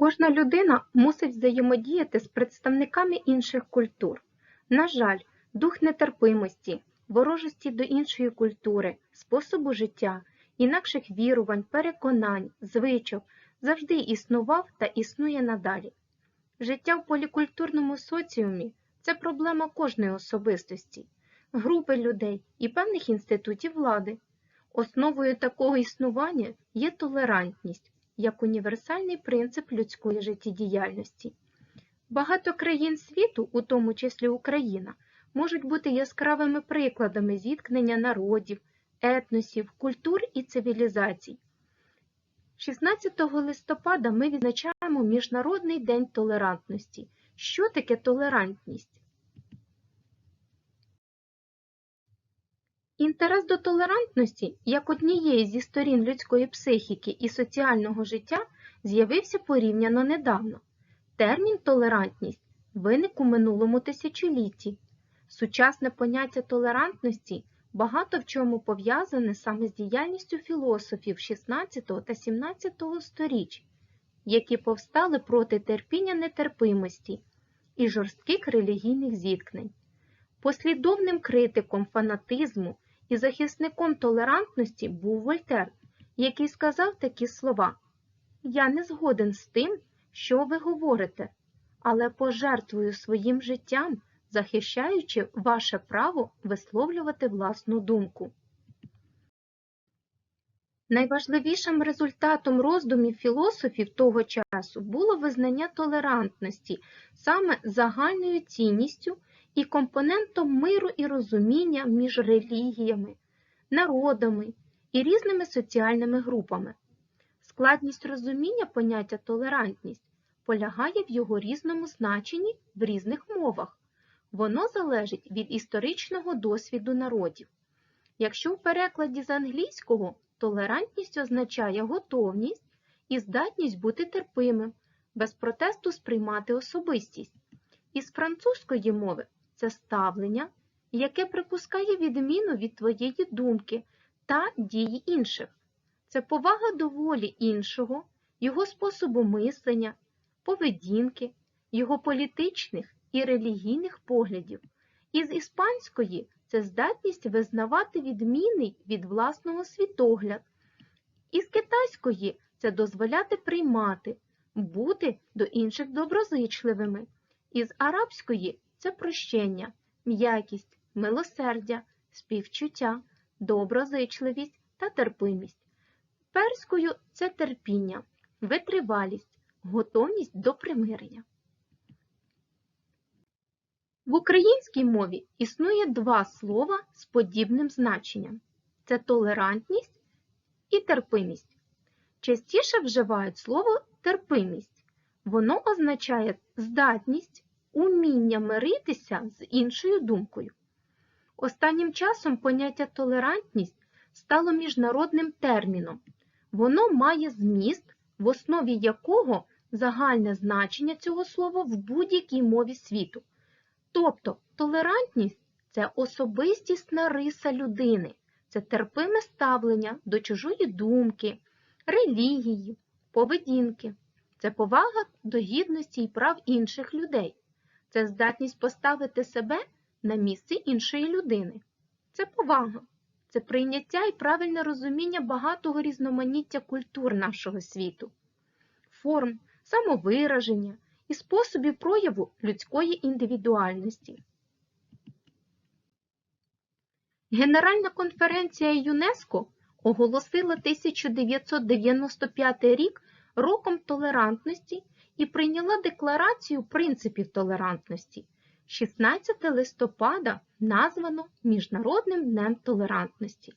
Кожна людина мусить взаємодіяти з представниками інших культур. На жаль, дух нетерпимості, ворожості до іншої культури, способу життя, інакших вірувань, переконань, звичок завжди існував та існує надалі. Життя в полікультурному соціумі це проблема кожної особистості, групи людей і певних інститутів влади. Основою такого існування є толерантність як універсальний принцип людської життєдіяльності. Багато країн світу, у тому числі Україна, можуть бути яскравими прикладами зіткнення народів, етносів, культур і цивілізацій. 16 листопада ми відзначаємо Міжнародний день толерантності. Що таке толерантність? Інтерес до толерантності, як однієї зі сторін людської психіки і соціального життя, з'явився порівняно недавно. Термін толерантність виник у минулому тисячолітті. Сучасне поняття толерантності багато в чому пов'язане саме з діяльністю філософів 16 та 17 сторіч, які повстали проти терпіння нетерпимості і жорстких релігійних зіткнень. Послідовним критиком фанатизму і захисником толерантності був Вольтер, який сказав такі слова: Я не згоден з тим, що ви говорите, але пожертвую своїм життям, захищаючи ваше право висловлювати власну думку. Найважливішим результатом роздумів філософів того часу було визнання толерантності саме загальною цінністю і компонентом миру і розуміння між релігіями, народами і різними соціальними групами. Складність розуміння поняття толерантність полягає в його різному значенні в різних мовах. Воно залежить від історичного досвіду народів. Якщо в перекладі з англійського толерантність означає готовність і здатність бути терпимим, без протесту сприймати особистість. Із французької мови це ставлення, яке припускає відміну від твоєї думки та дії інших. Це повага до волі іншого, його способу мислення, поведінки, його політичних і релігійних поглядів. Із іспанської це здатність визнавати відмінний від власного світогляд. Із китайської це дозволяти приймати, бути до інших доброзичливими. Із арабської це прощення, м'якість, милосердя, співчуття, доброзичливість та терпимість. Перською це терпіння, витривалість, готовність до примирення. В українській мові існує два слова з подібним значенням це толерантність і терпимість. Частіше вживають слово терпимість. Воно означає здатність, уміння миритися з іншою думкою. Останнім часом поняття толерантність стало міжнародним терміном. Воно має зміст, в основі якого загальне значення цього слова в будь-якій мові світу. Тобто толерантність це особистісна риса людини, це терпиме ставлення до чужої думки, релігії, поведінки, це повага до гідності і прав інших людей, це здатність поставити себе на місце іншої людини, це повага, це прийняття і правильне розуміння багатого різноманіття культур нашого світу, форм, самовираження і способів прояву людської індивідуальності. Генеральна конференція ЮНЕСКО оголосила 1995 рік роком толерантності і прийняла Декларацію принципів толерантності. 16 листопада названо Міжнародним днем толерантності.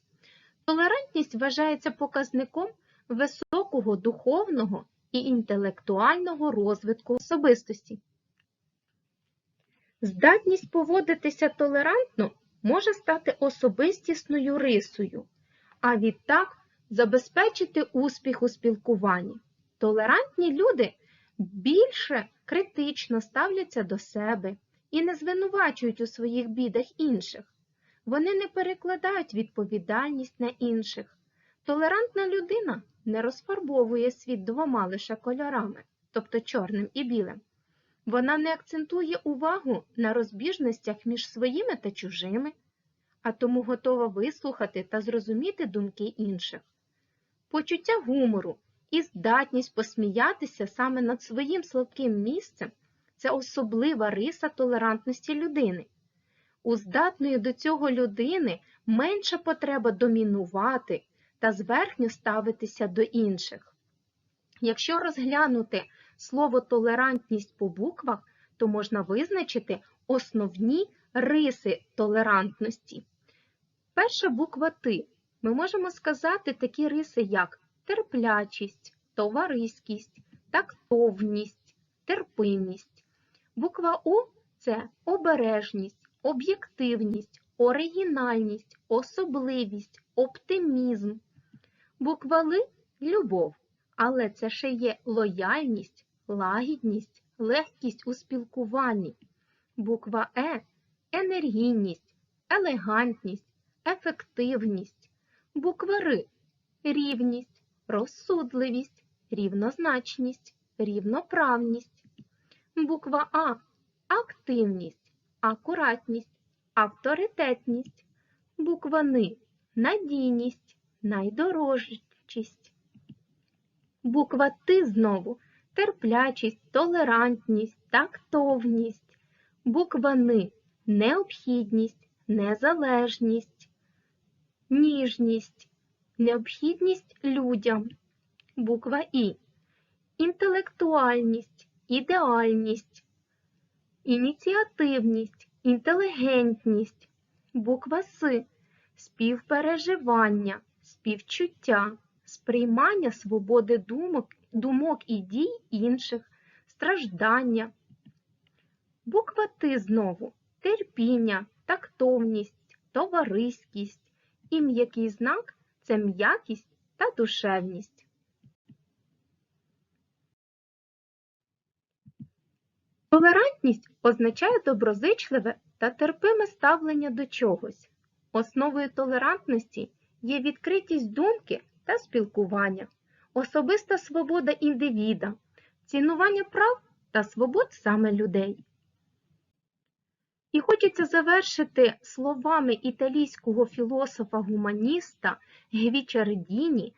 Толерантність вважається показником високого духовного і інтелектуального розвитку особистості. Здатність поводитися толерантно може стати особистісною рисою, а відтак забезпечити успіх у спілкуванні. Толерантні люди більше критично ставляться до себе і не звинувачують у своїх бідах інших. Вони не перекладають відповідальність на інших. Толерантна людина не розфарбовує світ двома лише кольорами. тобто чорним і білим. Вона не акцентує увагу на розбіжностях між своїми та чужими, а тому готова вислухати та зрозуміти думки інших. Почуття гумору і здатність посміятися саме над своїм слабким місцем це особлива риса толерантності людини. У здатної до цього людини менша потреба домінувати та зверхньо ставитися до інших. Якщо розглянути слово толерантність по буквах, то можна визначити основні риси толерантності. Перша буква Ти. Ми можемо сказати такі риси, як терплячість, товариськість, тактовність, терпимість. Буква О це обережність, об'єктивність, оригінальність, особливість, оптимізм. Буква Л любов, але це ще є лояльність, лагідність, легкість у спілкуванні. Буква Е енергійність, елегантність, ефективність. Буква Р рівність, розсудливість, рівнозначність, рівноправність. Буква А активність, акуратність, авторитетність. Буква Н надійність, найдорожчість. Буква Т знову терплячість, толерантність, тактовність. Буква Н необхідність, незалежність, ніжність, необхідність людям. Буква І інтелектуальність, ідеальність, ініціативність, інтелігентність. Буква С співпереживання, співчуття, сприймання свободи думок, думок і дій інших, страждання. Буква Т знову терпіння, тактовність, товариськість і м'який знак це м'якість та душевність. Толерантність означає доброзичливе та терпиме ставлення до чогось. Основою толерантності є відкритість думки та спілкування, особиста свобода індивіда, цінування прав та свобод саме людей. І хочеться завершити словами італійського філософа-гуманіста Гвічардіні,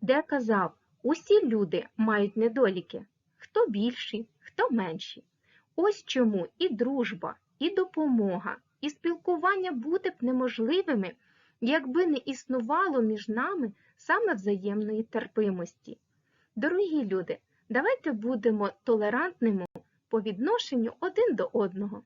де казав, усі люди мають недоліки, хто більші, хто менші. Ось чому і дружба, і допомога, і спілкування бути б неможливими, якби не існувало між нами саме взаємної терпимості. Дорогі люди, давайте будемо толерантними по відношенню один до одного.